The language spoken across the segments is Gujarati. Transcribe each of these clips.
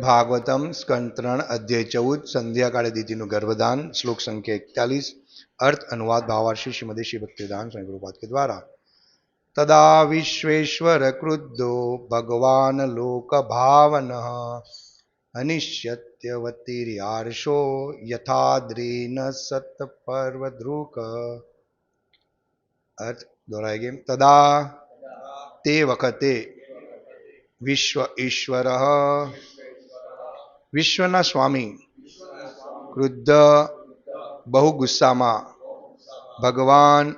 ભાગવતમ સ્કંદ ત્રણ અધ્યાય ચૌદ સંધ્યાકાળે દીતિનું ગર્ભદાન શ્લોક સંખ્યા એકતાલીસ અર્થ અનુવાદ ભાવાર્ષી શ્રીમતી શ્રી ભક્તિદાન સ્વામી પ્રભુપાદ કે દ્વારા તદા વિશ્વેશ્વર ક્રુદ્ધો ભગવાન લોક ભાવન અનિશ્યત્યવતીર્યાર્ષો યથાદ્રેન સત પર્વધ્રુક અર્થ દોરાય ગેમ તદા તે વખતે વિશ્વ ઈશ્વર વિશ્વના સ્વામી ક્રુદ્ધ બહુ ગુસ્સામાં ભગવાન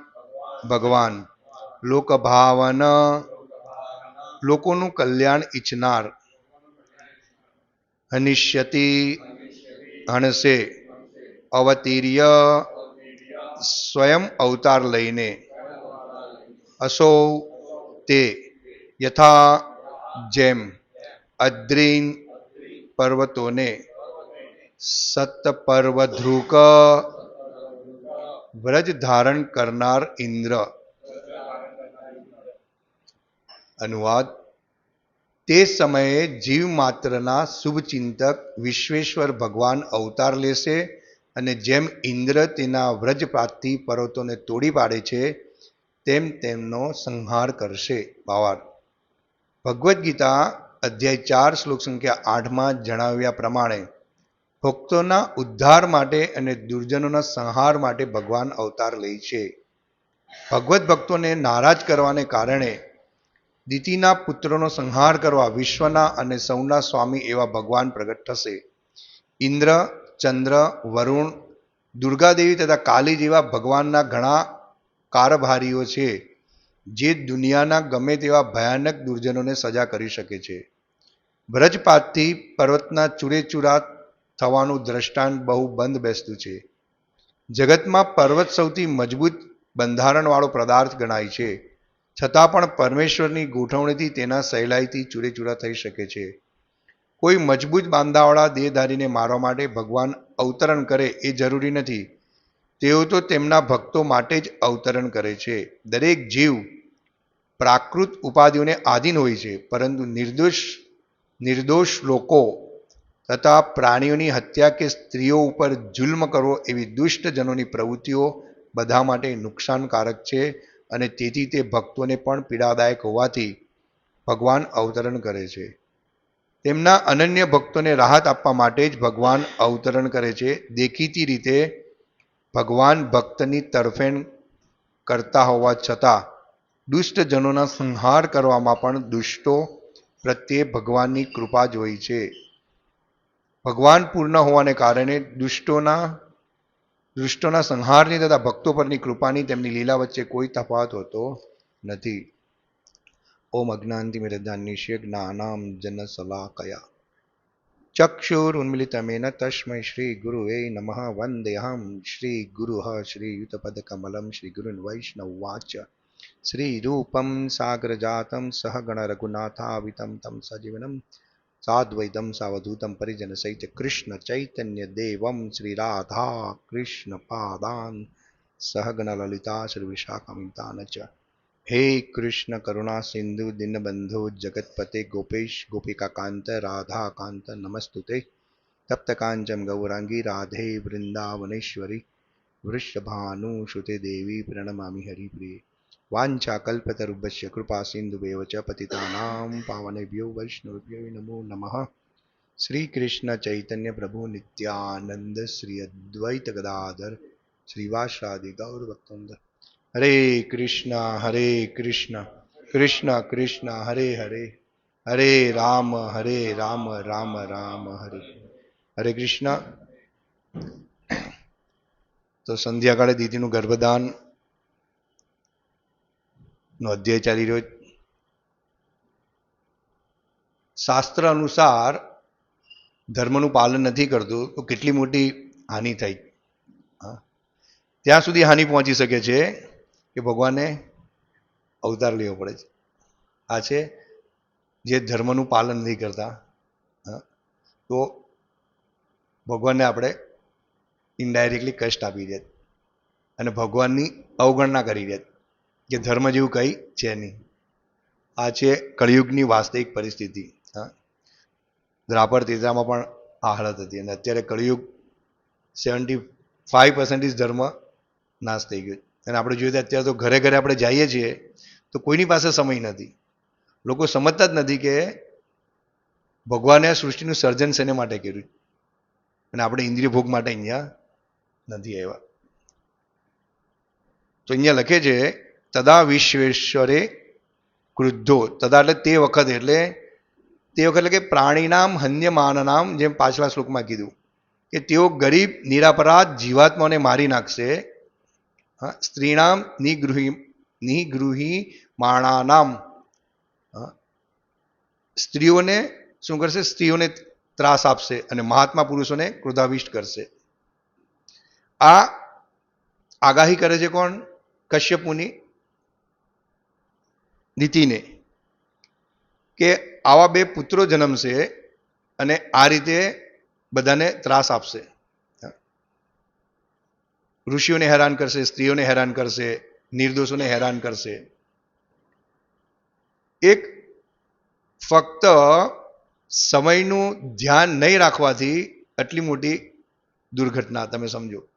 ભગવાન લોકભાવન લોકોનું કલ્યાણ ઈચ્છનાર અનિશ્યતિ હણસે અવતીર્ય સ્વયં અવતાર લઈને અસો તે યથા જેમ અદ્રીન પર્વતોને સત પર્વધ્રુક વ્રજ ધારણ કરનાર ઇન્દ્ર. અનુવાદ. તે સમયે જીવ માત્રના શુભચિંતક વિશ્વેશ્વર ભગવાન અવતાર લેશે અને જેમ ઇન્દ્ર તેના વ્રજ પ્રાપ્તિ પર્વતોને તોડી પાડે છે, તેમ તેમનો સંહાર કરશે. ભાવાર્થ ભગવદ્ ગીતા અધ્યાય ચાર શ્લોક સંખ્યા આઠમાં જણાવ્યા પ્રમાણે, ભક્તોના ઉદ્ધાર માટે અને દુર્જનોના સંહાર માટે ભગવાન અવતાર લે છે. ભગવત ભક્તોને નારાજ કરવાને કારણે દિતિના પુત્રોનો સંહાર કરવા વિશ્વના અને સૌના સ્વામી એવા ભગવાન પ્રગટ થશે. ઇન્દ્ર, ચંદ્ર, વરુણ, દુર્ગાદેવી તથા કાલી જેવા ભગવાનના ઘણા કારભારીઓ છે, જે દુનિયાના ગમે તેવા ભયાનક દુર્જનોને સજા કરી શકે છે. વ્રજપાતથી પર્વતના ચૂરેચૂરા થવાનું દ્રષ્ટાંત બહુ બંધ બેસતું છે. જગતમાં પર્વત સૌથી મજબૂત બંધારણવાળો પદાર્થ ગણાય છે. છતાં પણ પરમેશ્વરની ગોઠવણીથી તેના સહેલાઈથી ચૂરેચૂરા થઈ શકે છે. કોઈ મજબૂત બાંધાવાળા દેહધારીને મારવા માટે ભગવાન અવતરણ કરે એ જરૂરી નથી. તેઓ તો તેમના ભક્તો માટે જ અવતરણ કરે છે. દરેક જીવ પ્રાકૃત ઉપાધિઓને આધીન હોય છે, પરંતુ નિર્દોષ નિર્દોષ લોકો તથા પ્રાણીઓની હત્યા કે સ્ત્રીઓ ઉપર જુલ્મ કરવો એવી દુષ્ટજનોની પ્રવૃત્તિઓ બધા માટે નુકસાનકારક છે અને તેથી તે ભક્તોને પણ પીડાદાયક હોવાથી ભગવાન અવતરણ કરે છે. તેમના અનન્ય ભક્તોને રાહત આપવા માટે જ ભગવાન અવતરણ કરે છે. દેખીતી રીતે ભગવાન ભક્તની તરફેણ કરતા હોવા છતાં દુષ્ટજનોના સંહાર કરવામાં પણ દુષ્ટો પ્રત્યે ભગવાનની કૃપા જ હોય છે. ભગવાન પૂર્ણ હોવાને કારણે દુષ્ટોના દુષ્ટોના સંહારની તથા ભક્તો પરની કૃપાની તેમની લીલા વચ્ચે કોઈ તફાવત હોતો નથી. ઓમ અજ્ઞાનતિમિરદાન્યશ્ય જ્ઞાનામ જન સલાકયા ચક્ષુરુન્મિલિતમેન તસ્મૈ શ્રી ગુરુવે નમઃ વંદેહમ શ્રી ગુરુઃ શ્રીયુતપદકમલમ શ્રી ગુરુન વૈષ્ણવવાચ શ્રી રૂપમ સાગરજાતમ સહગણ રઘુનાથાવિતમ તમ સજીવનમ સાદ્વૈતમ સાવધૂતમ પરિજન સહિત કૃષ્ણ ચૈતન્ય દેવમ શ્રી રાધા કૃષ્ણ પાદાન સહગણ લલિતા શ્રી વિશાખામિતાન ચ હે કૃષ્ણ કરુણા સિંધુ દિનબંધુ જગતપતે ગોપેશ ગોપિકાકાંત રાધાકાંત નમસ્તુતે તપ્તકાંચમ ગૌરાંગી રાધે વૃંદાવનેશ્વરી વૃષભાનુસુતે દેવી પ્રણમામી હરિપ્રિય વાંછાકલ્પતરુભ્ય કૃપા સિંધુવેવ ચ પતિતાનામ પાવનેભ્યો વૈષ્ણવભ્યો નમો નમઃ શ્રી કૃષ્ણ ચૈતન્ય પ્રભુ નિત્યાનંદ શ્રી અદ્વૈત ગદાધર શ્રીવાસાદિ ગૌર ભક્તોંદ હરે કૃષ્ણ હરે કૃષ્ણ કૃષ્ણ કૃષ્ણ હરે હરે હરે રામ હરે રામ રામ રામ હરે હરે કૃષ્ણ તો સંધ્યાકાળે દીદીનું ગર્ભદાન નો અધ્યય ચાલી રહ્યો શાસ્ત્ર અનુસાર ધર્મનું પાલન નથી કરતું, તો કેટલી મોટી હાનિ થઈ ત્યાં સુધી હાનિ પહોંચી શકે છે કે ભગવાને અવતાર લેવો પડે છે. આ છે જે ધર્મનું પાલન નથી કરતા. તો ભગવાનને આપણે ઇનડાયરેક્ટલી કષ્ટ આપી દે અને ભગવાનની અવગણના કરી દે કે ધર્મ જેવું કંઈ છે નહીં. આ છે કળિયુગની વાસ્તવિક પરિસ્થિતિ. હા. દ્રાપર તેજામાં પણ આ હાલત હતી અને અત્યારે કળિયુગ સેવન્ટી ફાઈવ પર્સન્ટેજ ધર્મ નાશ થઈ ગયો. અને આપણે જોઈએ તો અત્યારે તો ઘરે ઘરે આપણે જઈએ છીએ તો કોઈની પાસે સમય નથી. લોકો સમજતા જ નથી કે ભગવાને સૃષ્ટિનું સર્જન શેને માટે કર્યું? અને આપણે ઇન્દ્રિય ભોગ માટે અહીંયા નથી આવ્યા. તો અહીંયા લખે છે તદા વિશ્વેશ્વરે ક્રુદ્ધો. તદા એટલે તે વખત એટલે તે વખત એટલે કે પ્રાણીનામ હન્યમાનનામ જેમ પાછલા શ્લોકમાં કીધું કે તેઓ ગરીબ નિરાપરાધ જીવાત્માને મારી નાખશે. હા, સ્ત્રીનામ નિગૃહી નિગૃહી માણાનામ. સ્ત્રીઓને શું કરશે? સ્ત્રીઓને ત્રાસ આપશે અને મહાત્મા પુરુષોને ક્રોધાવિષ્ટ કરશે. આ આગાહી કરે છે કોણ? કશ્યપ મુનિ. નીતિને કે આવા બે પુત્રો જન્મશે અને આ રીતે બધાને ત્રાસ આપશે. ઋષિઓને હેરાન કરશે, સ્ત્રીઓને હેરાન કરશે, નિર્દોષોને હેરાન કરશે. એક ફક્ત સમયનું ધ્યાન નહીં રાખવાથી આટલી મોટી દુર્ઘટના, તમે સમજો.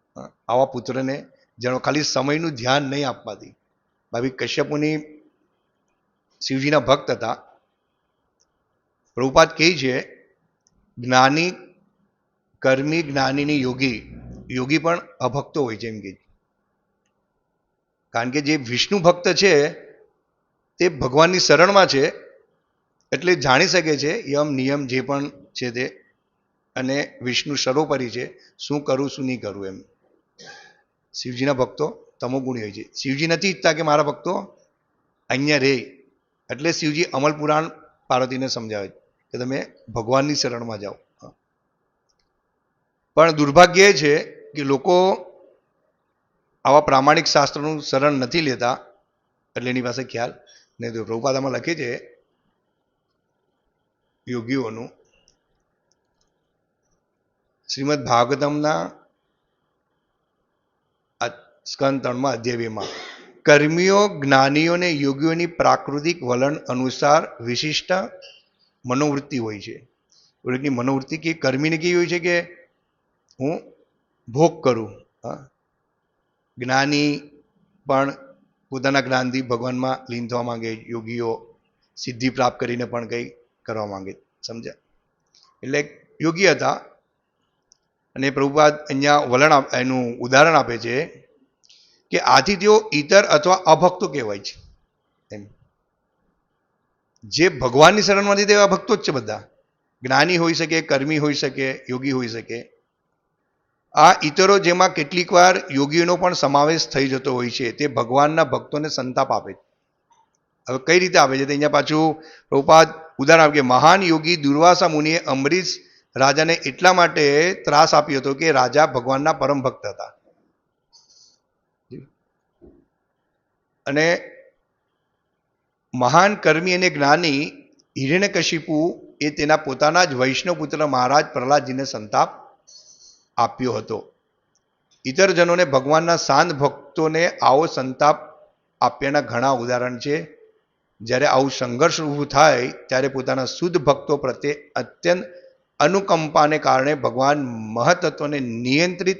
આવા પુત્રને, જેનો ખાલી સમયનું ધ્યાન નહીં આપવાથી. ભાવિક કશ્યપ મુનિ શિવજીના ભક્ત હતા. પ્રભુપાદ કહે છે, જ્ઞાની, કર્મી, જ્ઞાનીની યોગી યોગી પણ અભક્તો હોય છે. એમ કે કારણ કે જે વિષ્ણુ ભક્ત છે, તે ભગવાનની શરણમાં છે, એટલે જાણી શકે છે, યમ, નિયમ જે પણ છે તે. અને વિષ્ણુ સર્વોપરી છે, શું કરું, શું નહીં કરું એમ. શિવજીના ભક્તો તમોગુણી હોય છે. શિવજી નથી ઈચ્છતા કે મારા ભક્તો અહીંયા રહે એટલે શિવજી અમલ પુરાણ પાર્વતીને સમજાવે કે તમે ભગવાનની શરણમાં જાઓ. પણ દુર્ભાગ્ય છે કે લોકો આવા પ્રામાણિક શાસ્ત્રોનું શરણ નથી લેતા, એટલે એની પાસે ખ્યાલ નહીં. તો પ્રભુપાદામાં લખે છે, યોગીઓનું શ્રીમદ ભાગવતમના સ્કંદ ત્રણમાં અધ્યાય બેમાં કર્મીઓ, જ્ઞાનીઓને યોગીઓની પ્રાકૃતિક વલણ અનુસાર વિશિષ્ટ મનોવૃત્તિ હોય છે. ઓળખની મનોવૃત્તિ કે કર્મીને કેવી હોય છે કે હું ભોગ કરું, હા. જ્ઞાની પણ પોતાના જ્ઞાનથી ભગવાનમાં લીન થવા માંગે, યોગીઓ સિદ્ધિ પ્રાપ્ત કરીને પણ કંઈ કરવા માંગે, સમજ્યા? એટલે યોગી હતા અને પ્રભુપાદ અહીંયા વલણ એનું ઉદાહરણ આપે છે. કે આથી તેઓ ઈતર અથવા અભક્તો કહેવાય છે. એમ. જે ભગવાનની શરણમાંથી તેવા ભક્તો જ છે બધા. જ્ઞાની હોઈ શકે, કર્મી હોઈ શકે, યોગી હોઈ શકે. આ ઈતરો જેમાં કેટલીક વાર યોગીઓનો પણ સમાવેશ થઈ જતો હોય છે. તે ભગવાનના ભક્તોને સંતાપ આપે છે. હવે કઈ રીતે આપે છે? તો અહીંયા પાછું પ્રભુપાદ ઉદાહરણ આપે મહાન યોગી દુર્વાસા મુનિએ અમરીશ રાજાને એટલા માટે ત્રાસ આપ્યો હતો કે રાજા ભગવાનના પરમ ભક્ત હતા. અને મહાન કર્મી અને જ્ઞાની હિરણ્યકશિપુ એ તેના પોતાના જ વૈષ્ણવ પુત્ર મહારાજ પ્રહલાદજીને સંતાપ આપ્યો હતો. ઇતર જનોને ભગવાનના શાંત ભક્તોને આવો સંતાપ આપ્યાના ઘણા ઉદાહરણ છે. જ્યારે આવું સંઘર્ષ ઊભું થાય ત્યારે પોતાના શુદ્ધ ભક્તો પ્રત્યે અત્યંત અનુકંપાને કારણે ભગવાન મહતત્વને નિયંત્રિત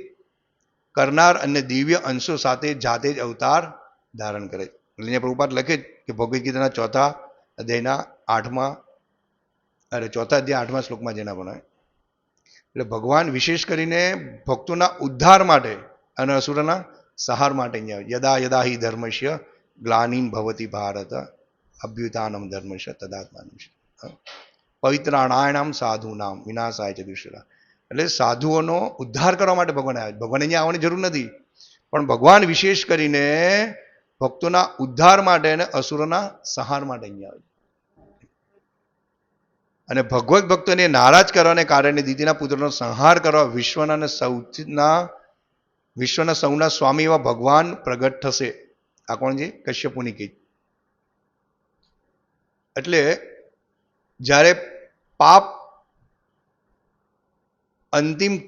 કરનાર અને દિવ્ય અંશો સાથે જાતે જ અવતાર ધારણ કરે. અહીંયા પ્રભુપાદ લખે કે ભગવદ્ ગીતાના ચોથા અધ્યાયના આઠમા, અરે ચોથા અધ્યાય આઠમા શ્લોકમાં જેના ભણાય એટલે ભગવાન વિશેષ કરીને ભક્તોના ઉદ્ધાર માટે અને અસુરના સહાર માટે અહીંયા. યદા યદા હિ ધર્મશ્ય ગ્લાનિમ ભવતી ભારત, અભ્યુતાનમ ધર્મસ્ય તદાત્માનમ પવિત્રાણાયણામ સાધુનામ વિનાશાય છે દુષ્ટા એટલે સાધુઓનો ઉદ્ધાર કરવા માટે ભગવાન આવ્યા ભગવાન અહીંયા આવવાની જરૂર નથી. પણ ભગવાન વિશેષ કરીને ભક્તોના ઉદ્ધાર માટે અને અસુરોના સહાર માટે અહીંયા આવે અને ભગવત ભક્તોને નારાજ કરવાને કારણે દીદીના પુત્રનો સંહાર કરવા વિશ્વના અને સૌના વિશ્વના સૌના સ્વામી એવા ભગવાન પ્રગટ થશે. આ કોણ છે? કશ્યપુની કીટ. એટલે જ્યારે પાપ અંતિમ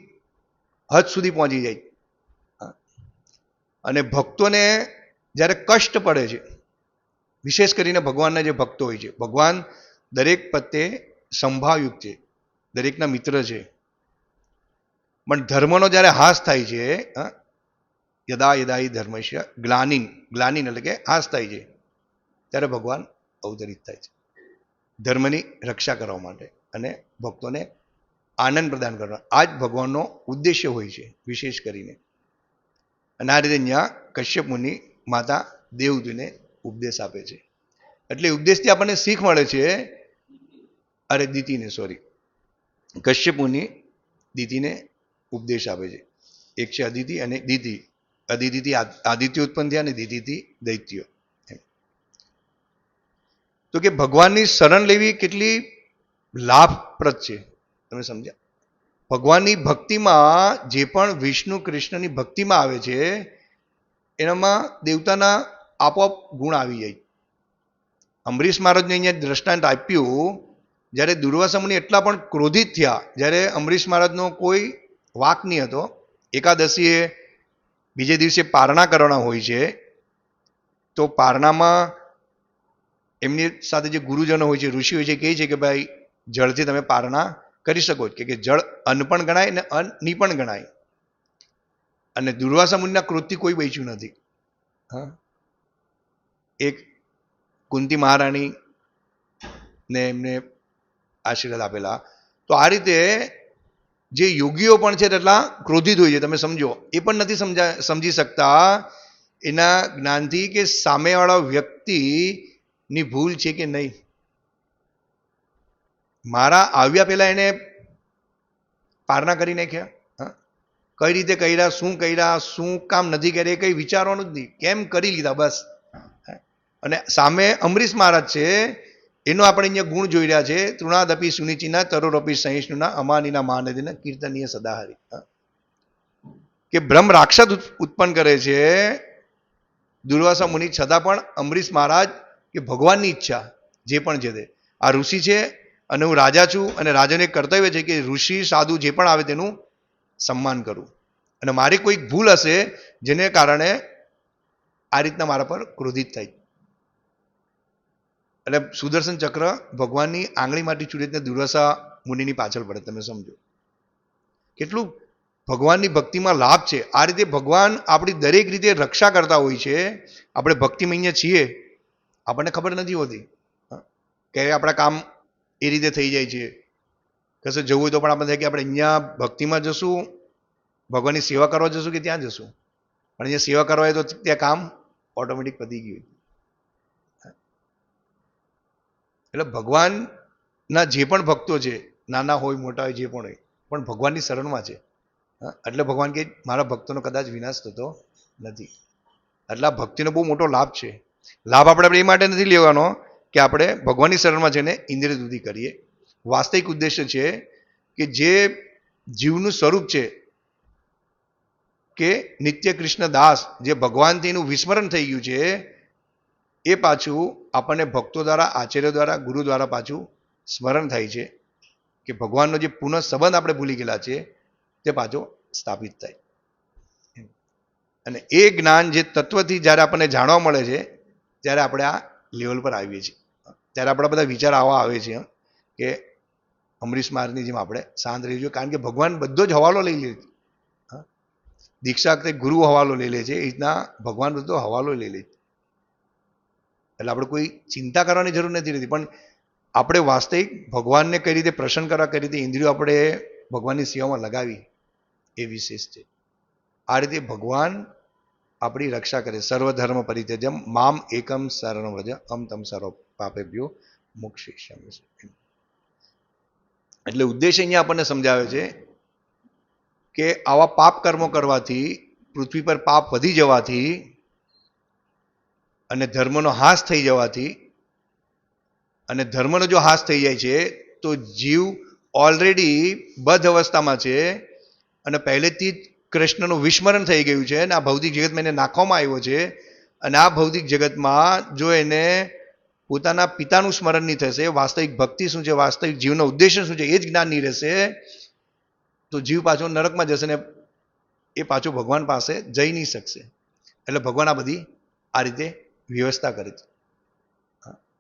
હદ સુધી પહોંચી જાય. અને ભક્તોને જ્યારે કષ્ટ પડે છે, વિશેષ કરીને ભગવાનના જે ભક્તો હોય છે, ભગવાન દરેક પ્રત્યે સંભાવયુક્ત છે, દરેકના મિત્ર છે. પણ ધર્મનો જ્યારે હાસ થાય છે યદા યદા હિ ધર્મસ્ય ગ્લાનિન ગ્લાનિન એટલે કે હાસ થાય છે, ત્યારે ભગવાન અવતરિત થાય છે. ધર્મની રક્ષા કરવા માટે અને ભક્તોને આનંદ પ્રદાન કરવા. આ જ ભગવાનનો ઉદ્દેશ્ય હોય છે, વિશેષ કરીને. અને આ રીતે ત્યાં કશ્યપ મુનિ માતા દેવજીને ઉપદેશ આપે છે. એટલે ઉપદેશથી આપણને શીખ મળે છે, અરે દીતીને સોરી કશ્યપુની દીતીને ઉપદેશ આપે છે. એક છે અદિતિ અને દીતિ. અદિતિથી આદિત્ય ઉત્પન્ન થયા અને દીતિથી દૈત્યો. તો કે ભગવાનની શરણ લેવી કેટલી લાભપ્રદ છે? તમે સમજ્યા? ભગવાનની ભક્તિમાં જે પણ વિષ્ણુ કૃષ્ણની ભક્તિમાં આવે છે એનામાં દેવતાના આપોઆપ ગુણ આવી જાય. અંબરીશ મહારાજને અહીંયા દ્રષ્ટાંત આપ્યું, જ્યારે દુર્વાસા મુનિ એટલા પણ ક્રોધિત થયા, જ્યારે અંબરીશ મહારાજનો કોઈ વાક નહીં હતો. એકાદશીએ બીજે દિવસે પારણા કરવાના હોય છે, તો પારણામાં એમની સાથે જે ગુરુજનો હોય છે, ઋષિ હોય છે, કહે છે કે ભાઈ, જળથી તમે પારણા કરી શકો છો. કે જળ અન્ન પણ ગણાય અને અન્નની પણ ગણાય. અને દુર્વાસા મુનિના ક્રોધથી કોઈ બચ્યું નથી. હા? એક કુંતી મહારાણી ને એમને આશીર્વાદ આપેલા. તો આ રીતે જે યોગીઓ પણ છે તેટલા ક્રોધિત હોય છે, તમે સમજો. એ પણ નથી સમજા, સમજી શકતા એના જ્ઞાનથી કે સામેવાળા વ્યક્તિની ભૂલ છે કે નહીં. મારા આવ્યા પહેલાં એને પારણા કરી નાખ્યા? કઈ રીતે કર્યા, શું કર્યા, શું કામ નથી કર્યા, એ કંઈ વિચારવાનું જ નહીં. કેમ કરી લીધા? બસ. અને સામે અમરીશ મહારાજ છે, એનો આપણે અહીંયા ગુણ જોઈ રહ્યા છે. તૃણાદપી સુનિચિના, તરુરપી સહિષ્ણુના, અમાનીના મહાનદીના કીર્તનીય સદાહરી. કે બ્રહ્મ રાક્ષસ ઉત્પન્ન કરે છે, દુર્વાસા મુનિ છતાં પણ અમરીશ મહારાજ કે ભગવાનની ઈચ્છા, જે પણ છે તે. આ ઋષિ છે, અને હું રાજા છું, અને રાજાને કર્તવ્ય છે કે ઋષિ, સાધુ જે પણ આવે તેનું સન્માન કરું. અને મારી કોઈક ભૂલ હશે, જેને કારણે આ રીતના મારા પર ક્રોધિત થાય એટલે સુદર્શન ચક્ર ભગવાનની આંગળીમાંથી ચૂડીને દુર્વાસા મુનિની પાછળ પડે, તમે સમજો. કેટલું ભગવાનની ભક્તિમાં લાભ છે. આ રીતે ભગવાન આપણી દરેક રીતે રક્ષા કરતા હોય છે. આપણે ભક્તિમય છીએ. આપણને ખબર નથી હોતી? કે આપણા કામ એ રીતે થઈ જાય છે. કશે જવું હોય તો પણ આપણે થાય કે આપણે અહીંયા ભક્તિમાં જશું, ભગવાનની સેવા કરવા જશું કે ત્યાં જશું? પણ અહીંયા સેવા કરવા તો ત્યાં કામ ઓટોમેટિક પતી ગયું. એટલે ભગવાનના જે પણ ભક્તો છે, નાના હોય, મોટા હોય, જે પણ હોય, પણ ભગવાનની શરણમાં છે. એટલે ભગવાન કે મારા ભક્તોનો કદાચ વિનાશ થતો નથી. એટલે આ ભક્તિનો બહુ મોટો લાભ છે. લાભ આપણે આપણે એ માટે નથી લેવાનો કે આપણે ભગવાનની શરણમાં જઈને ઇન્દ્રિય દૂધી કરીએ. વાસ્તવિક ઉદ્દેશ્ય છે કે જે જીવનું સ્વરૂપ છે કે નિત્ય કૃષ્ણ દાસ જે ભગવાનથીનું વિસ્મરણ થઈ ગયું છે, એ પાછું આપણને ભક્તો દ્વારા, આચાર્ય દ્વારા, ગુરુ દ્વારા પાછું સ્મરણ થાય છે કે ભગવાનનો જે પુનઃ સંબંધ આપણે ભૂલી ગયેલા છે, તે પાછો સ્થાપિત થાય. અને એ જ્ઞાન જે તત્વથી જ્યારે આપણને જાણવા મળે છે, ત્યારે આપણે આ લેવલ પર આવીએ છીએ. ત્યારે આપણા બધા વિચાર આવા આવે છે, કે અમરીશ મારની જેમ આપણે શાંત રહી જોઈએ કારણ કે ભગવાન બધો જ હવાલો લઈ લે છે. દીક્ષા વખતે ગુરુ હવાલો લઈ લે છે, એ રીતના ભગવાન બધો હવાલો લઈ લે એટલે આપણે કોઈ ચિંતા કરવાની જરૂર નથી રહેતી, પણ આપણે વાસ્તવિક ભગવાનને કઈ રીતે પ્રસન્ન કરવા, કઈ રીતે ઇન્દ્રિયો આપણે ભગવાનની સેવામાં લગાવી, એ વિશેષ છે. આ રીતે ભગવાન આપણી રક્ષા કરે, સર્વધર્મ પરિત્યજમ મામ એકમ શરણ વ્રજ અમ તમ સર્વ પાપેભ્યો મોક્ષિષ્યામિ એટલે ઉદ્દેશ અહીંયા આપણને સમજાવે છે કે આવા પાપ કર્મો કરવાથી, પૃથ્વી પર પાપ વધી જવાથી અને ધર્મનો હાસ થઈ જવાથી અને ધર્મનો જો હાસ થઈ જાય છે, તો જીવ ઓલરેડી બદ્ધ અવસ્થામાં છે અને પહેલેથી જ કૃષ્ણનું વિસ્મરણ થઈ ગયું છે અને આ ભૌતિક જગતમાં એને નાખવામાં આવ્યો છે અને આ ભૌતિક જગતમાં જો એને પોતાના પિતાનું સ્મરણ નહીં થશે, વાસ્તવિક ભક્તિ શું છે, વાસ્તવિક જીવનો ઉદ્દેશ્ય શું છે, એ જ જ્ઞાન નહીં રહેશે, તો જીવ પાછો નરકમાં જશે ને એ પાછો ભગવાન પાસે જઈ નહીં શકશે. એટલે ભગવાન આ બધી આ રીતે વ્યવસ્થા કરે છે.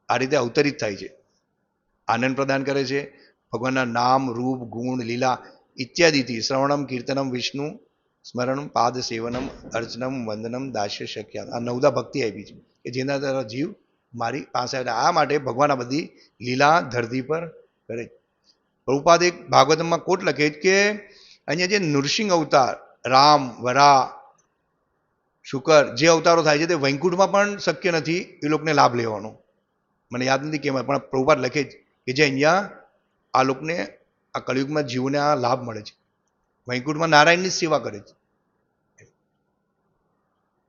આ રીતે અવતરિત થાય છે. આનંદ પ્રદાન કરે છે. ભગવાનના નામ, રૂપ, ગુણ, લીલા ઇત્યાદિથી શ્રવણમ, કીર્તનમ, વિષ્ણુ, સ્મરણમ, પાદ સેવનમ, અર્ચનમ, વંદનમ, દાસ્ય શક્ય આ નવદા ભક્તિ આપી છે, કે જેના દ્વારા જીવ મારી પાસે આ માટે ભગવાન આ બધી લીલા ધરતી પર કરે. પ્રભુપાદ એક ભાગવતમાં કોટ લખે કે અહીંયા જે નૃસિંહ અવતાર, રામ, વરા, શુકર જે અવતારો થાય છે તે વૈકુંઠમાં પણ શક્ય નથી એ લોકોને લાભ લેવાનો. મને યાદ નથી કેમ, પણ પ્રભુપાદ લખે જ કે જે અહીંયા આ લોકોને, આ કળિયુગમાં જીવને આ લાભ મળે છે. વૈકુંઠમાં નારાયણની સેવા કરે છે.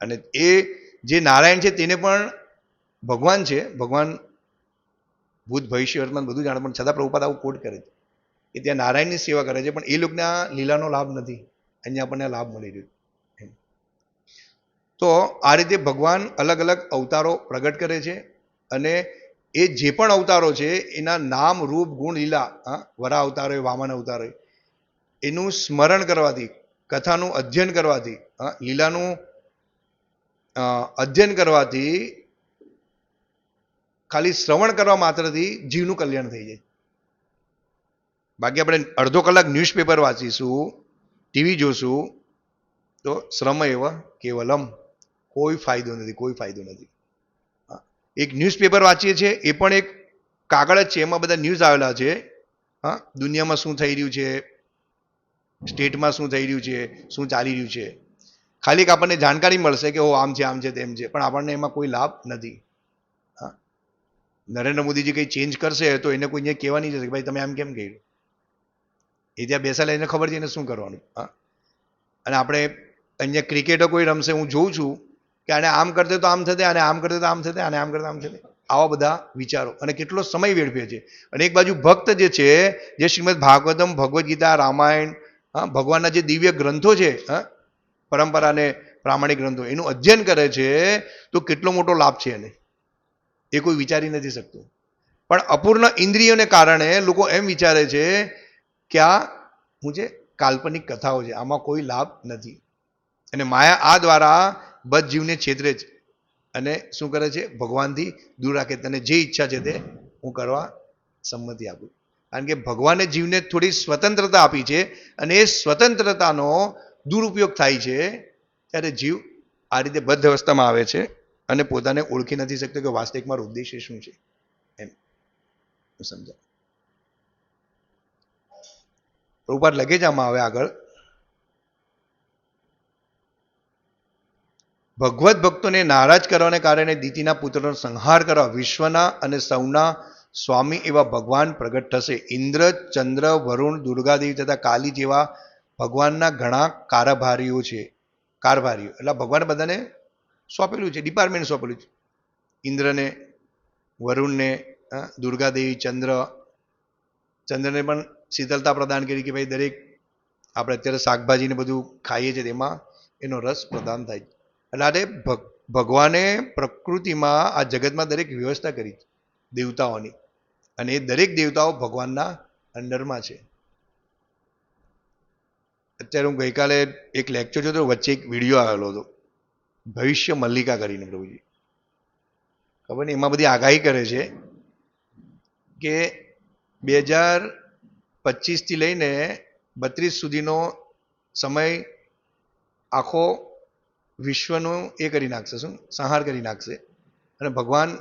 અને એ જે નારાયણ છે તેને પણ ભગવાન છે, ભગવાન ભૂત, ભવિષ્ય, વર્તમાન બધું જાણે, પણ છતાં પ્રભુપાદ આવું કોટ કરે છે. કે ત્યાં નારાયણની સેવા કરે છે, પણ એ લોકોને આ લીલાનો લાભ નથી. અહીંયા આપણને લાભ મળી રહ્યો તો આ રીતે ભગવાન અલગ અલગ અવતારો પ્રગટ કરે છે અને એ જે પણ અવતારો છે, એના નામ, રૂપ, ગુણ, લીલા, હા, વરા અવતાર હોય વામન અવતાર હોય એનું સ્મરણ કરવાથી, કથાનું અધ્યયન કરવાથી, હા, લીલાનું અધ્યયન કરવાથી ખાલી શ્રવણ કરવા માત્રથી જીવનું કલ્યાણ થઈ જાય. બાકી આપણે અડધો કલાક ન્યૂઝપેપર વાંચીશું ટીવી જોશું, તો શ્રમ એવા કેવલમ. કોઈ ફાયદો નથી, કોઈ ફાયદો નથી. એક ન્યૂઝપેપર વાંચીએ છીએ, એ પણ એક કાગળ જ છે, એમાં બધા ન્યૂઝ આવેલા છે. હા. દુનિયામાં શું થઈ રહ્યું છે? સ્ટેટમાં શું થઈ રહ્યું છે? શું ચાલી રહ્યું છે? ખાલી આપણને જાણકારી મળશે કે ઓ આમ છે આમ છે, તેમ છે. પણ આપણને એમાં કોઈ લાભ નથી. નરેન્દ્ર મોદીજી કંઈ ચેન્જ કરશે તો એને કોઈ અહીંયા કહેવા નહીં જશે કે ભાઈ તમે આમ કેમ કર્યું? એ ત્યાં બેસાડે એને ખબર છે એને શું કરવાનું, હા? અને આપણે અહીંયા ક્રિકેટો કોઈ રમશે, હું જોઉં છું કે આને આમ કરતે તો આમ થતે, આને આમ કરતે તો આમ થતે, આને આમ કરતે આમ થતે. આવા બધા વિચારો. અને કેટલો સમય વેડફે છે. અને એક બાજુ ભક્ત જે છે, જે શ્રીમદ ભાગવતમ, ભગવદ્ ગીતા, રામાયણ, હા, ભગવાનના જે દિવ્ય ગ્રંથો છે, હા, પરંપરા અને પ્રામાણિક ગ્રંથો, એનું અધ્યયન કરે છે, તો કેટલો મોટો લાભ છે એને. એ કોઈ વિચારી નથી શકતું. પણ અપૂર્ણ ઇન્દ્રિયોને કારણે લોકો એમ વિચારે છે કે આ હું જે કાલ્પનિક કથાઓ છે, આમાં કોઈ લાભ નથી. અને માયા આ દ્વારા બધ જીવને છેતરે છે. અને શું કરે છે? ભગવાનથી દૂર રાખે તને જે ઈચ્છા છે તે હું કરવા સંમતિ આપું. કારણ કે ભગવાને જીવને થોડી સ્વતંત્રતા આપી છે અને એ સ્વતંત્રતાનો દુરુપયોગ થાય છે, ત્યારે જીવ આ રીતે બદ્ધ અવસ્થામાં આવે છે. અને પોતાને ઓળખી નથી શકતો કે વાસ્તવિક મારો ઉદ્દેશ્ય શું છે. એમ. સમજાય રૂપાર લગે જ આમાં આવે આગળ. ભગવત ભક્તોને નારાજ કરવાને કારણે દીતિના પુત્રનો સંહાર કરવા વિશ્વના અને સૌના સ્વામી એવા ભગવાન પ્રગટ થશે. ઇન્દ્ર, ચંદ્ર, વરુણ, દુર્ગાદેવી તથા કાલી જેવા ભગવાનના ઘણા કારભારીઓ છે. કારભારીઓ. એટલે ભગવાન બધાને સોંપેલું છે ડિપાર્ટમેન્ટ સોંપેલું છે. ઇન્દ્રને, વરુણને દુર્ગાદેવી, ચંદ્ર, ચંદ્રને પણ શીતળતા પ્રદાન કરી કે ભાઈ દરેક આપણે અત્યારે શાકભાજીને બધું ખાઈએ છીએ, તેમાં એનો રસ પ્રદાન થાય છે. એટલે આ ભગવાને પ્રકૃતિમાં આ જગતમાં દરેક વ્યવસ્થા કરી દેવતાઓની. અને એ દરેક દેવતાઓ ભગવાનના અંડરમાં છે. અત્યારે હું ગઈકાલે એક લેક્ચર જોતો, વચ્ચે એક વીડિયો આવેલો હતો. ભવિષ્ય મલ્લિકા કરીને પ્રભુજી. ખબર નહીં? એમાં બધી આગાહી કરે છે કે બે હજાર પચીસથી લઈને બત્રીસ સુધીનો સમય આખો વિશ્વનું એ કરી નાખશે. શું? સંહાર કરી નાખશે. અને ભગવાન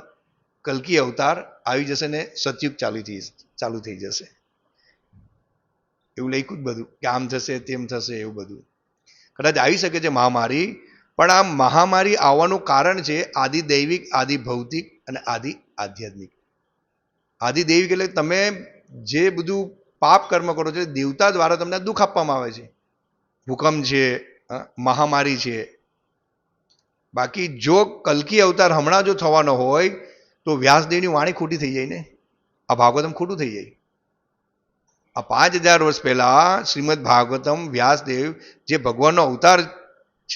કલ્કી અવતાર આવી જશે ને સતયુગ ચાલુ થઈ ચાલુ થઈ જશે. એવું લખ્યું જ બધું. કે આમ થશે, તેમ થશે, એવું બધું. કદાચ આવી શકે છે મહામારી પણ આ મહામારી આવવાનું કારણ છે આદિ દૈવિક આદિ ભૌતિક અને આદિ આધ્યાત્મિક. આદિ દૈવિક એટલે તમે જે બધું પાપ કર્મ કરો છો દેવતા દ્વારા તમને દુઃખ આપવામાં આવે છે. ભૂકંપ છે મહામારી છે. બાકી જો કલ્કી અવતાર હમણાં જો થવાનો હોય તો વ્યાસદેવની વાણી ખોટી થઈ જાય ને. આ ભાગવતમ ખોટું થઈ જાય. આ પાંચ હજાર વર્ષ પહેલા શ્રીમદ ભાગવતમ વ્યાસદેવ જે ભગવાનનો અવતાર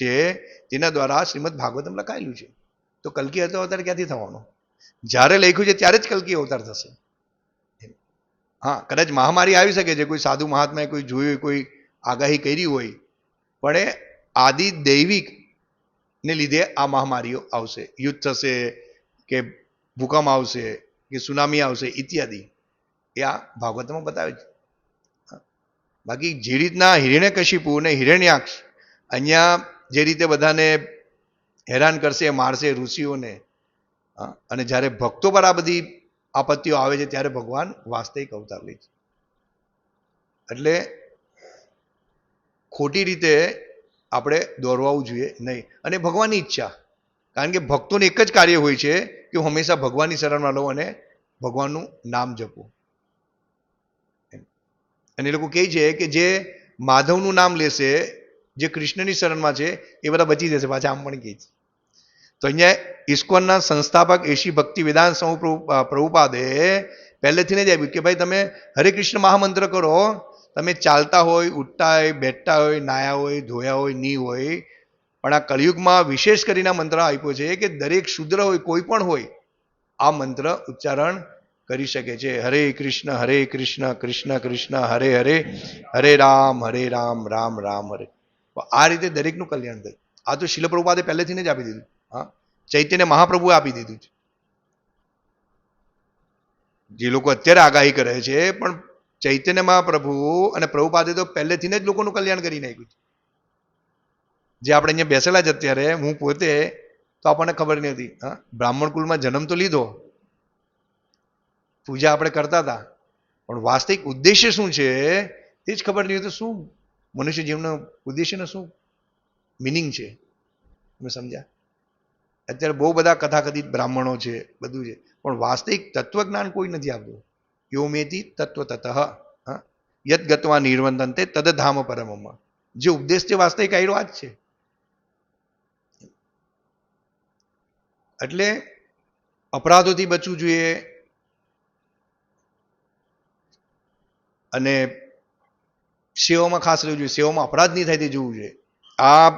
છે તેના દ્વારા શ્રીમદ ભાગવતમ લખાયેલું છે. તો કલ્કી અવતાર ક્યાંથી થવાનો? જ્યારે લખ્યું છે ત્યારે જ કલ્કી અવતાર થશે. હા, કદાચ મહામારી આવી શકે છે, કોઈ સાધુ મહાત્માએ કોઈ જોયું, કોઈ આગાહી કરી હોય, પણ એ આદિ દૈવિક ને લીધે આ મહામારીઓ આવશે. યુદ્ધ થશે, કે ભૂકંપ આવશે, કે સુનામી આવશે, ઇત્યાદિ. એ આ ભાગવતમાં બતાવે છે. બાકી જે રીતના હિરણ્યકશિપુ અને હિરણ્યાક્ષ અહીંયા જે રીતે બધાને હેરાન કરશે, મારશે ઋષિઓને અને જ્યારે ભક્તો પર આ બધી આપત્તિઓ આવે છે, ત્યારે ભગવાન વાસ્તવિક અવતાર લે છે. એટલે ખોટી રીતે આપણે દોરવાવું જોઈએ નહીં. અને ભગવાનની ઈચ્છા, કારણ કે ભક્તોને એક જ કાર્ય હોય છે કે હું હંમેશા ભગવાનની શરણમાં લઉં અને ભગવાનનું નામ જપું. અને એ લોકો કહે છે કે જે માધવનું નામ લેશે જે કૃષ્ણની શરણમાં છે એ બધા બચી જશે પાછા આમ પણ કહે છે. તો અહીંયા ઇસ્કોનના સંસ્થાપક એશી ભક્તિ વેદાંત અ, પ્રભુપાદે પહેલેથી જ આપ્યું કે ભાઈ તમે હરે કૃષ્ણ મહામંત્ર કરો તમે ચાલતા હોય ઉઠતા હોય બેઠતા હોય નાયા હોય ધોયા હોયની હોય પણ આ કળિયુગમાં વિશેષ કરીને મંત્ર આપ્યો છે કે દરેક શુદ્ર હોય કોઈ પણ હોય આ મંત્ર ઉચ્ચારણ કરી શકે છે. હરે કૃષ્ણ હરે કૃષ્ણ કૃષ્ણ કૃષ્ણ હરે હરે હરે રામ હરે રામ રામ રામ હરે. આ રીતે દરેકનું કલ્યાણ થાય. આ તો શિલ પ્રભુપાદે પહેલેથી જ આપી દીધું. હા? ચૈત્યને મહાપ્રભુએ આપી દીધું છે. જે લોકો અત્યારે આગાહી કરે છે, પણ ચૈતન્ય મહાપ્રભુ અને પ્રભુપાદે તો પહેલેથી જ લોકોનું કલ્યાણ કરી નાખ્યું છે. જે આપણે અહીંયા બેસેલા જ અત્યારે, હું પોતે, તો આપણને ખબર નથી હા? બ્રાહ્મણ કુલમાં જન્મ તો લીધો. પૂજા આપણે કરતા હતા. પણ વાસ્તવિક ઉદ્દેશ્ય શું છે, તે જ ખબર નહીં તો શું મનુષ્ય જીવનનો ઉદ્દેશ્યનો શું? મિનિંગ છે. તમે સમજ્યા? અત્યારે બહુ બધા કથાકથિત બ્રાહ્મણો છે, બધું છે. પણ વાસ્તવિક તત્વજ્ઞાન કોઈ નથી આપતું યોમેતી તત્વ તતઃ હા? યદ ગત્વા નિર્વંતન તે તદ ધામ પરમમાં. જે ઉપદેશ છે વાસ્તવિક આયરો આ જ છે. એટલે અપરાધોથી બચવું જોઈએ. અને સેવામાં ખાસ રહેવું જોઈએ. સેવામાં અપરાધ નહીં થાય તે જોવું જોઈએ. આ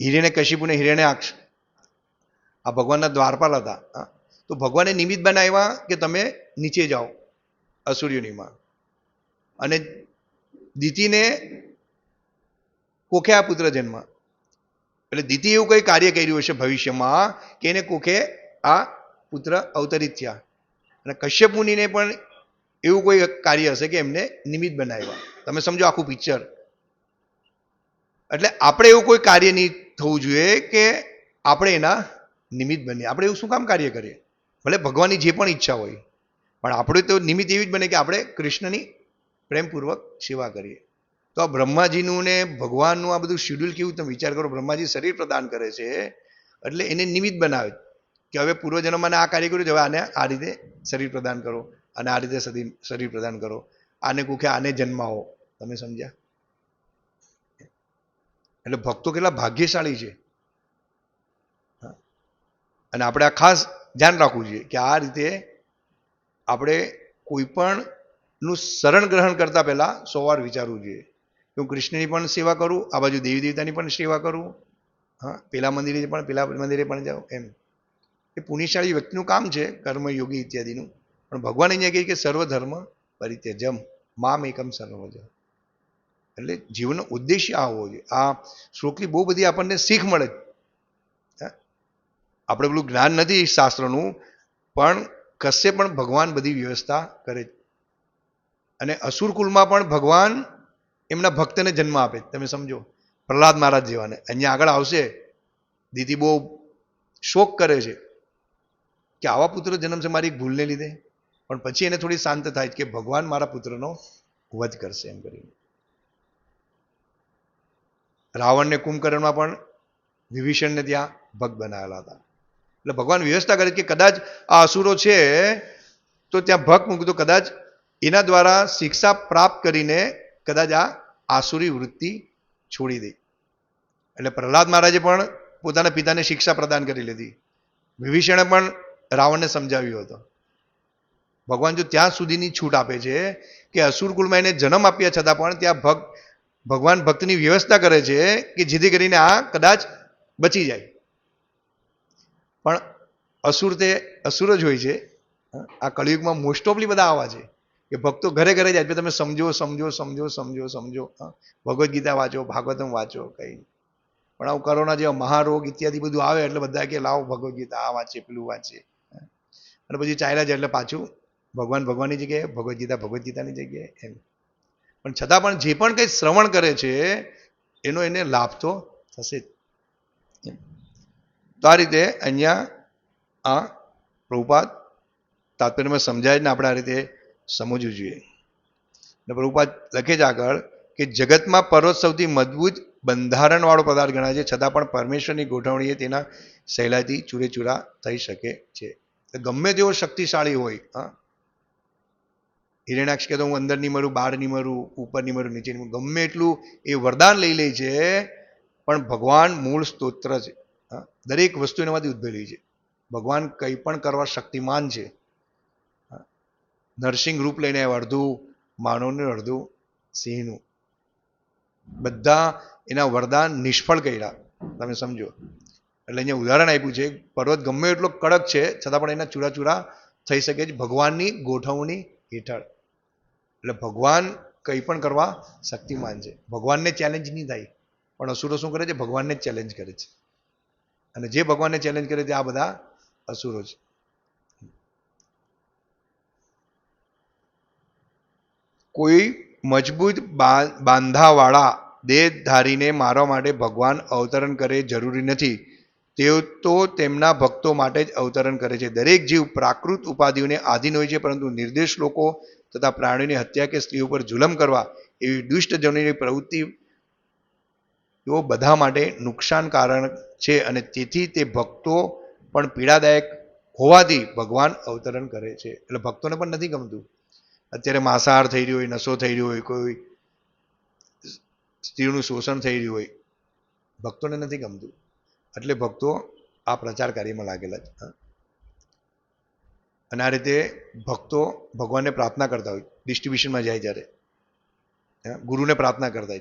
હિરેને કશિપુને હિરેને આક્ષ આ ભગવાનના દ્વારપાલ હતા. તો ભગવાને નિમિત્ત બનાવ્યા કે તમે નીચે જાઓ અસુર્યોનીમાં અને દિતિને કોખે આ પુત્ર જન્મ એટલે દિતિ એવું કંઈ કાર્ય કર્યું હશે ભવિષ્યમાં કે એને કોખે આ પુત્ર અવતરિત થયા. અને કશ્યપ મુનિને પણ એવું કોઈ કાર્ય હશે કે એમને નિમિત્ત બનાવ્યા. તમે સમજો આખું પિક્ચર એટલે આપણે એવું કોઈ કાર્ય નહીં થવું જોઈએ કે આપણે એના નિમિત્ત બનીએ. આપણે એવું શું કામ કાર્ય કરીએ? ભલે ભગવાનની જે પણ ઈચ્છા હોય. પણ આપણે તો નિમિત્ત એવી જ બને કે આપણે કૃષ્ણની પ્રેમપૂર્વક સેવા કરીએ. તો આ બ્રહ્માજીનું ને ભગવાનનું આ બધું શેડ્યુલ કેવું તમે વિચાર કરો, બ્રહ્માજી શરીર પ્રદાન કરે છે, એટલે એને નિમિત્ત બનાવે. કે હવે પૂર્વજન્મને આ કાર્ય કર્યું હવે આને આ રીતે શરીર પ્રદાન કરો અને આ રીતે શરીર પ્રદાન કરો. આને કુખે આને જન્માવો. તમે સમજ્યા? એટલે ભક્તો કેટલા ભાગ્યશાળી છે. અને આપણે આ ખાસ ધ્યાન રાખવું જોઈએ કે આ રીતે આપણે કોઈ પણ શરણ ગ્રહણ કરતા પહેલાં સો વાર વિચારવું જોઈએ. કે હું કૃષ્ણની પણ સેવા કરું, આ બાજુ દેવી દેવતાની પણ સેવા કરું, હા, પેલા મંદિરે પણ, પેલા મંદિરે પણ જાઉં, એમ. એ પુણ્યશાળી વ્યક્તિનું કામ છે કર્મ યોગી ઇત્યાદિનું. પણ ભગવાન અહીંયા કહે કે સર્વ ધર્મ પરિત્યજમ, મામ એકમ સર્વજ એટલે જીવનનો ઉદ્દેશ્ય આ હોવો જોઈએ. આ શ્લોકથી બહુ બધી આપણને શીખ મળે? આપણે પેલું જ્ઞાન નથી શાસ્ત્રનું, પણ કશે પણ ભગવાન બધી વ્યવસ્થા કરે. અને અસુર કુલમાં પણ ભગવાન એમના ભક્તને જન્મ આપે તમે સમજો, પ્રહલાદ મહારાજ જેવાને. અહીંયા આગળ આવશે. દીદી બહુ શોક કરે છે કે આવા પુત્ર જન્મ છે મારી ભૂલને લીધે. પણ પછી એને થોડી શાંત થાય કે ભગવાન મારા પુત્રનો વધ કરશે એમ કરીને. રાવણને કુંભકર્ણમાં પણ વિભીષણને ત્યાં ભક્ત બનાવેલા હતા. એટલે ભગવાન વ્યવસ્થા કરે કે કદાચ આ અસુરો છે, તો ત્યાં ભક્ત મૂકતો કદાચ એના દ્વારા શિક્ષા પ્રાપ્ત કરીને કદાચ આ આસુરી વૃત્તિ છોડી દે. એટલે પ્રહલાદ મહારાજે પણ પોતાના પિતાને શિક્ષા પ્રદાન કરી લીધી. વિભીષણે પણ રાવણને સમજાવ્યો હતો. ભગવાન જો ત્યાં સુધીની છૂટ આપે છે કે અસુર કુળમાં એને જન્મ આપ્યા છતાં પણ ત્યાં ભક્ત ભગવાન ભક્તની વ્યવસ્થા કરે છે કે જેથી કરીને આ કદાચ બચી જાય. પણ અસુર તે અસુર જ હોય છે. આ કળિયુગમાં મોસ્ટ ઓફલી બધા આવા છે કે ભક્તો ઘરે ઘરે જાય તમે સમજો સમજો સમજો સમજો સમજો. ભગવદ્ ગીતા વાંચો, ભાગવતમ વાંચો, કઈ પણ આવું કોરોના જેવા મહારોગ ઇત્યાદિ બધું આવે એટલે બધા કે લાવો ભગવદ્ ગીતા, આ વાંચે, પેલું વાંચે. અને પછી ચાલ્યા જાય એટલે પાછું ભગવાન ભગવાનની જગ્યાએ, ભગવદ્ ગીતા, ભગવદ્ ગીતાની જગ્યાએ, એમ. પણ છતાં પણ જે પણ કંઈ શ્રવણ કરે છે, એનો એને લાભ તો થશે જ. તો આ રીતે અહીંયા આ પ્રભુપાદ તાત્પર્યમાં સમજાય જ ને આપણે આ રીતે સમજવું જોઈએ. ને પ્રભુપાદ લખે છે આગળ કે જગતમાં પર્વત સૌથી મજબૂત બંધારણવાળો પદાર્થ ગણાય છે, છતાં પણ પરમેશ્વરની ગોઠવણીએ તેના સહેલાઈથી ચૂરેચૂરા થઈ શકે છે. ગમે તેવો શક્તિશાળી હોય, હા હિરણાક્ષ કહેતો, હું અંદર નહીં મરું બહાર નહીં મરું ઉપર નહીં મરું નીચે નહીં ગમે એટલું એ વરદાન લઈ લે છે, પણ ભગવાન મૂળ સ્તોત્ર છે. દરેક વસ્તુ એનામાંથી ઉદ્ભવેલી છે. ભગવાન કંઈ પણ કરવા શક્તિમાન છે. નરસિંહ રૂપ લઈને આવ્યા, અડધું માનવનું, અડધું સિંહનું. બધા એના વરદાન નિષ્ફળ કર્યા. તમે સમજો. એટલે અહીંયા ઉદાહરણ આપ્યું છે, પર્વત ગમે એટલો કડક છે, છતાં પણ એના ચૂરા થઈ શકે છે ભગવાનની ગોઠવણી હેઠળ. એટલે ભગવાન કંઈ પણ કરવા શક્તિમાન છે. ભગવાનને ચેલેન્જ નહીં થાય. પણ અસુરો શું કરે છે? ભગવાનને જ ચેલેન્જ કરે છે. અને જે ભગવાનને ચેલેન્જ કરે છે, આ બધા અસુરો છે. કોઈ મજબૂત બાંધાવાળા દેહધારીને મારવા માટે ભગવાન અવતરણ કરે જરૂરી નથી. તેઓ તો તેમના ભક્તો માટે જ અવતરણ કરે છે. દરેક જીવ પ્રાકૃત ઉપાધિઓને આધીન હોય છે, પરંતુ નિર્દેશ લોકો તથા પ્રાણીની હત્યા કે સ્ત્રીઓ પર જુલમ કરવા એવી દુષ્ટજનોની પ્રવૃત્તિ તેઓ બધા માટે નુકસાનકારક છે અને તેથી તે ભક્તો પણ પીડાદાયક હોવાથી ભગવાન અવતરણ કરે છે. એટલે ભક્તોને પણ નથી ગમતું. અત્યારે માંસાહાર થઈ રહ્યો હોય નશો થઈ રહ્યો હોય, કોઈ સ્ત્રીનું શોષણ થઈ રહ્યું હોય, ભક્તોને નથી ગમતું. એટલે ભક્તો આ પ્રચાર કાર્યમાં લાગેલા છે. અને આ રીતે ભક્તો ભગવાનને પ્રાર્થના કરતા હોય ડિસ્ટ્રીબ્યુશનમાં જાય જ્યારે ગુરુને પ્રાર્થના કરતા હોય.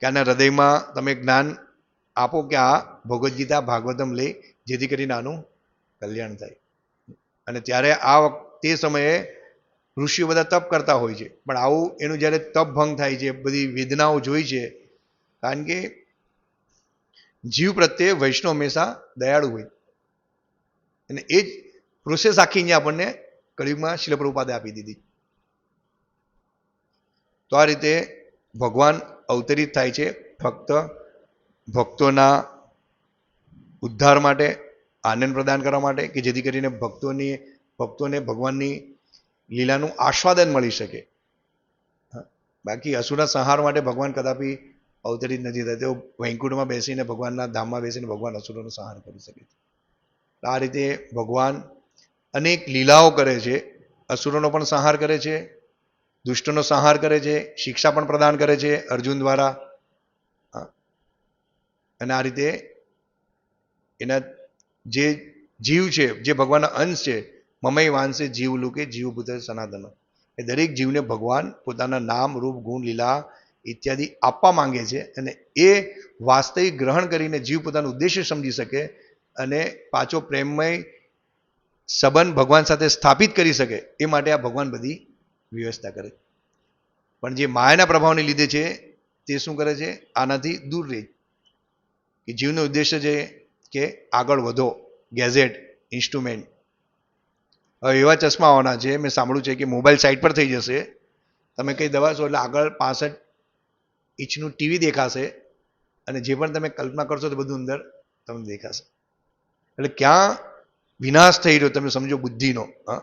કે આના હૃદયમાં તમે જ્ઞાન આપો કે આ ભગવદ્ ગીતા, ભાગવતમ લે, જેથી કરીને આનું કલ્યાણ થાય. અને ત્યારે આ તે સમયે ઋષિઓ બધા તપ કરતા હોય છે. પણ આવું, એનું જ્યારે તપ ભંગ થાય છે, બધી વેદનાઓ જોઈ છે, કારણ કે જીવ પ્રત્યે વૈષ્ણવ હંમેશા દયાળુ હોય. અને એ જ પ્રોસેસ આખી આપણને કળિયુગમાં શિલપ્રભુપાદે આપી દીધી. તો આ રીતે ભગવાન અવતરિત થાય છે ફક્ત ભક્તોના ઉદ્ધાર માટે, આનંદ પ્રદાન કરવા માટે કે જેથી કરીને ભક્તોની, ભક્તોને ભગવાનની લીલાનું આસ્વાદન મળી શકે. બાકી અસુરના સંહાર માટે ભગવાન કદાપી અવતરિત નથી થતા. તેઓ વૈકુંઠમાં બેસીને ભગવાનના ધામમાં બેસીને ભગવાન અસુરોનો સંહાર કરી શકે છે. આ રીતે ભગવાન અનેક લીલાઓ કરે છે, અસુરોનો પણ સંહાર કરે છે, દુષ્ટનો સંહાર કરે છે, શિક્ષા પણ પ્રદાન કરે છે અર્જુન દ્વારા. અને આ રીતે એના જે જીવ છે, જે ભગવાનના અંશ છે, મમય વાંશે, જીવ લુકે, જીવ પુત્ર સનાતનો. એ દરેક જીવને ભગવાન પોતાના નામ, રૂપ, ગુણ, લીલા ઇત્યાદિ આપવા માંગે છે અને એ વાસ્તવિક ગ્રહણ કરીને જીવ પોતાનો ઉદ્દેશ્ય સમજી શકે અને પાછો પ્રેમમય સંબંધ ભગવાન સાથે સ્થાપિત કરી શકે એ માટે આ ભગવાન બધી વ્યવસ્થા કરે. પણ જે માયાના પ્રભાવને લીધે છે, તે શું કરે છે? આનાથી દૂર રહે. કે જીવનો ઉદ્દેશ્ય છે કે આગળ વધો. Gadget, instrument. હવે એવા ચશ્મા આવવાના છે, મેં સાંભળ્યું છે કે મોબાઈલ સાઇટ પર થઈ જશે. તમે કંઈ દબાશો એટલે આગળ પાસઠ ઇંચનું ટીવી દેખાશે અને જે પણ તમે કલ્પના કરશો તે બધું અંદર તમને દેખાશે. એટલે ક્યાં વિનાશ થઈ રહ્યો, તમે સમજો બુદ્ધિનો, હા?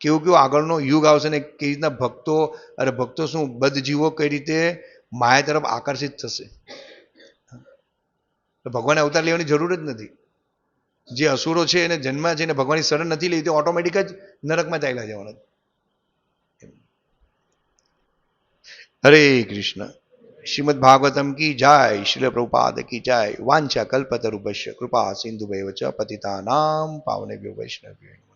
કેવું કેવું આગળનો યુગ આવશે ને કેવી રીતના ભક્તો, અરે ભક્તો શું બધ જીવો કઈ રીતે માયા તરફ આકર્ષિત થશે? ભગવાને અવતાર લેવાની જરૂર જ નથી. જે અસુરો છે એને જન્મ છે એને ભગવાનની શરણ નથી લેવી, તે ઓટોમેટિક જ નરકમાં ચાલ્યા જવાના હરે કૃષ્ણ. શ્રીમદ ભાગવતમ કી જય શ્રીલ પ્રભુપાદ કી જય વાંછા કલ્પતરુભશ્ય કૃપા સિંધુ ચ પતિતાનામ પાવનેભ્યો વૈષ્ણવ્યો નમઃ